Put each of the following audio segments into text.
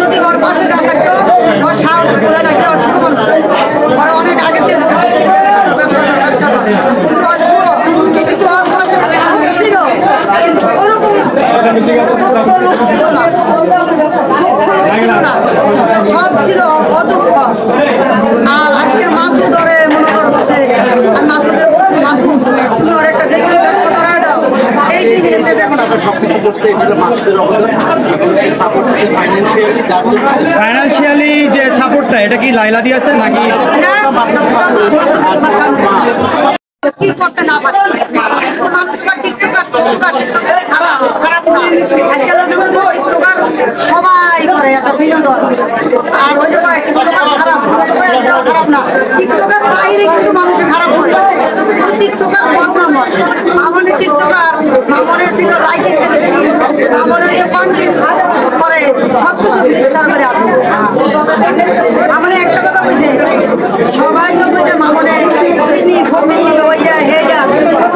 যদি ওর পাশে না থাকতো, ওর সাহস করে নাকি ওর ছোট অনেক আগে থেকে বলছে যে কিন্তু ওর কিন্তু ওর পাশে লোক ছিল। কিন্তু ওরকম দুঃখ ছিল না। দুঃখ ছিল না। সব ছিল অদুঃখ। আর আজকে মাছু ধরে মনে কর বলছে, আর মাছুদের বলছে মাছু তুমি ওর ব্যবসা ধরায় দাও। এই দিন দেখো সবকিছু করছে এটা হলো মাসুদের অবদান। ফাইন্যান্সিয়ালি জন্য যে সাপোর্টটা এটা কি লাইলা দিয়েছে নাকি? সবাই করে, একটা বিনোদন। আর ওই যে কয় টিকটকার খারাপ খারাপ না। টিকটকার বাইরে কিন্তু মানুষে খারাপ করে। টিকটকার বদনাম আমাদের টিকটকার মামনে ছিল, লাইকি সেলিব্রিটি মামনে যে কন্টেন্ট করে সব কিছু ফিক্সার করে আছে। আমার একটা কথা বলছে সবাই তো বলছে মামনে ফকিনি ফকিনি ওইটা হেইটা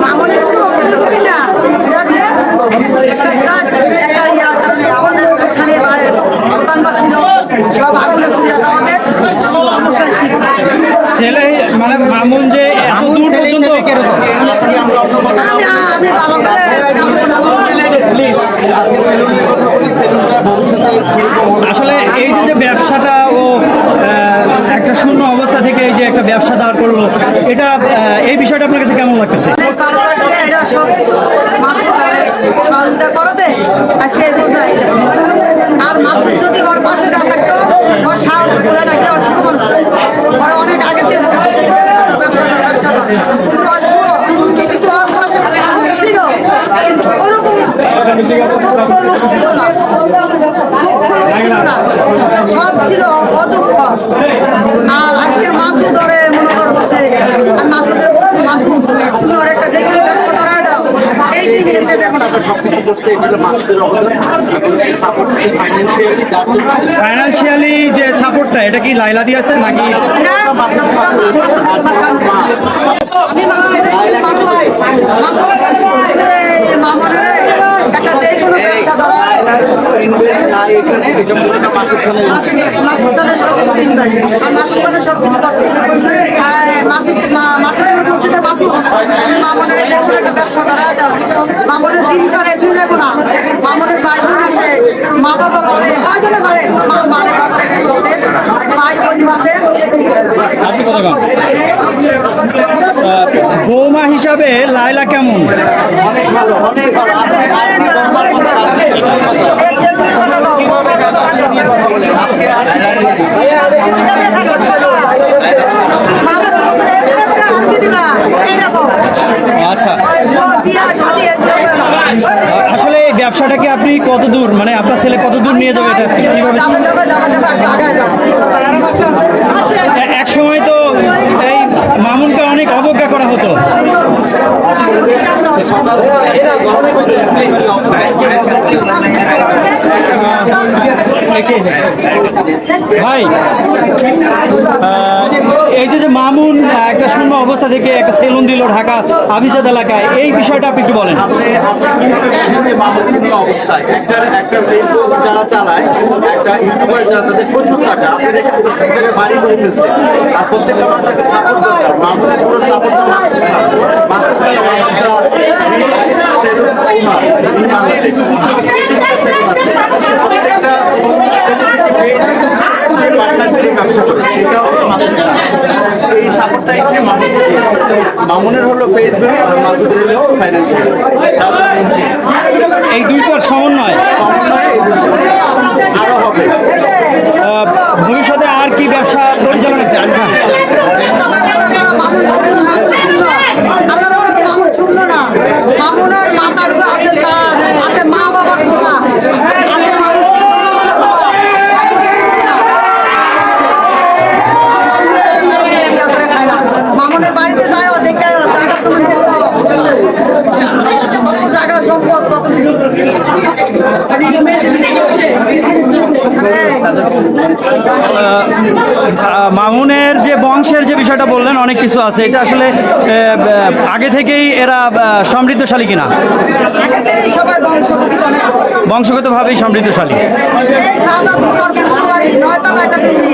মামনে কিন্তু ফকিনি না। এটা একটা গাছ একটা কারণে আমাদের ওখানে দোকানপাট ছিল সব আগুনে পুড়ে দেওয়াতে সমস্যা ছিল ছেলে মানে মামুন যে এত দূর পর্যন্ত আমি ভালো করে। প্লিজ আজকে সেলুনের কথা বলি সেলুনটা ভবিষ্যতে আসলে এই যে যে ব্যবসাটা ও একটা শূন্য অবস্থা থেকে এই যে একটা ব্যবসা দাঁড় করল এটা এই বিষয়টা আপনার কাছে কেমন লাগতেছে? এটা সব কিছু সহযোগিতা করতে আজকে এই পর্যায়ে আর মাসুদ যদি ওর পাশে না থাকতো ওর সাহস করে নাকি ওর ছোট মানুষ। ওরা অনেক আগে থেকে বলছে যে ব্যবসা ধর ব্যবসা ধর ব্যবসা ধর কিন্তু ওর ছোট কিন্তু ওর পাশে লোক ছিল কিন্তু ওরকম দুঃখ লোক ছিল না। দুঃখ লোক ছিল না। সব ছিল অদুঃখ আর আজকে মাছু ধরে মনে কর বলছে আর মাছুদের বলছে মাছু তুমি ওর একটা যে ব্যবসা ধরায় দাও। এই দিন এলে দেখো না। সবকিছু করছে এটা হলো মাসুদের অবদান। এবং সে সাপোর্ট ফাইন্যান্সিয়ালি ফাইন্যান্সিয়ালি যে সাপোর্টটা এটা কি লাইলা দিয়েছে নাকি আমি মাছ খেতে বলছি মাছু মাছু মামনের একটা যে কোনো ব্যবসা ধরায় ইনভেস্ট নাই এখানে এটা পুরোটা মাসুদ খানের মাসুদ খানের সব কিছু ইনভেস্ট আর মাসুদ খানের সব কিছু করছে মাসুদ মাসুদের বলছে যে মাসুদ মামনের যে কোনো একটা ব্যবসা ধরায় দাও মামনের দিনকার এমনি যাব না মামনের ভাই বোন আছে মা বাবা বলে কয়জনে পারে মা মারে বাবা বলে ভাই বোন বাদে আপনি কথা কন। আহ, বৌমা হিসাবে লাইলা কেমন অনেক ভালো অনেক ভালো আচ্ছা। আসলে ব্যবসাটাকে আপনি কত দূর মানে আপনার ছেলে কত দূর নিয়ে যাবে এক সময় তো এই মামুনকে অনেক অবজ্ঞা করা হতো। সকাল প্লিজ ভাই এই যে যে মামুন একটা শূন্য অবস্থা থেকে একটা সেলুন দিল ঢাকা আবিজাদ এলাকায়, এই বিষয়টা আপনি একটু বলেন। যারা চালায়, একটা ইউটিউবার যারা তাদের প্রচুর টাকা, আপনি দেখে বাড়ি করে ফেলছে। আর প্রত্যেকটা মানুষকে সাপোর্ট দরকার মামুনের পুরো সাপোর্ট এই সাপোর্টটা এসে মামুনের হলো ফেসবুক আর মাসুদের হলো ফাইন্যান্সিয়াল এই দুইটার সমন্বয়? আরও হবে। ভবিষ্যতে আর কি ব্যবসা পরিচালনা চান মামুনের যে বংশের যে বিষয়টা বললেন, অনেক কিছু আছে। এটা আসলে আগে থেকেই এরা সমৃদ্ধশালী কিনা? বংশগতভাবেই সমৃদ্ধশালী এই সাদা দুশোর ফুলবাড়ি নয়তলা একটা বিল্ডিং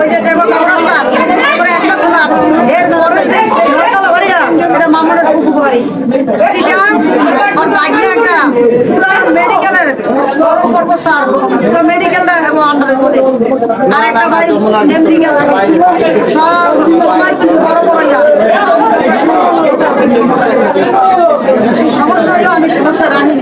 ওই যে দেখো কবরস্থান তারপরে একটা ফ্ল্যাট এর পরে যে নয়তলা বাড়িটা এটা মামুনের ফুফু বাড়ি সেটা ওর বাইকে একটা পুরো মেডিকেলের বড় করব স্যার পুরো মেডিকেলটা এবং আন্ডারে চলে আর একটা ভাই আমেরিকা থাকে সব সবাই কিন্তু বড় বড় ইয়া। সমস্যা হলো আমি সমস্যা রাখি।